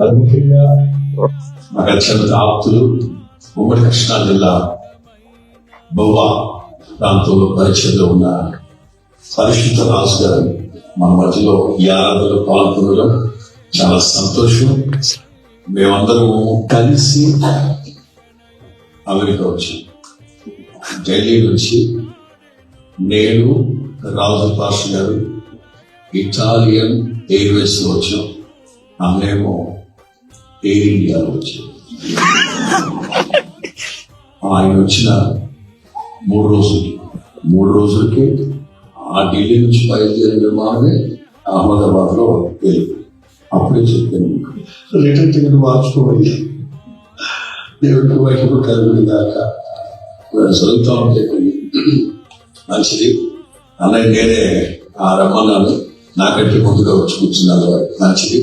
మరి ముఖ్యంగా నాకు అత్యంత ఆప్తులు ఉమ్మడి కృష్ణా జిల్లా బొవ్వా ప్రాంతంలో పరిచయంలో ఉన్న పరిశుద్ధ రాజు గారు మన మధ్యలో ఈ ఆరాధనలో పాల్గొనడం చాలా సంతోషం. మేమందరము కలిసి అమెరికా వచ్చాం ఢిల్లీ నుంచి నేను రాజు పాష గారు ఇటాలియన్ ఎయిర్వేస్ వచ్చాం. అన్నేమో ఎయిర్ ఇండియాలో వచ్చాం ఆయన వచ్చిన మూడు రోజులకి మూడు రోజులకి ఆ ఢిల్లీ నుంచి బయలుదేరిన విమానమే అహ్మదాబాద్లో వెళ్ళింది. అప్పుడే చెప్పాను రిటర్న్ టికెట్ మార్చుకోవాలి. దేవుడికి వైపు కలుగుని దాకా చదువుతా ఉంటే మంచిది. అన్నయ్య నేనే ఆ రమ్మన్నాను. నాకంటే ముందుగా వచ్చి కూర్చున్నాను మంచిది.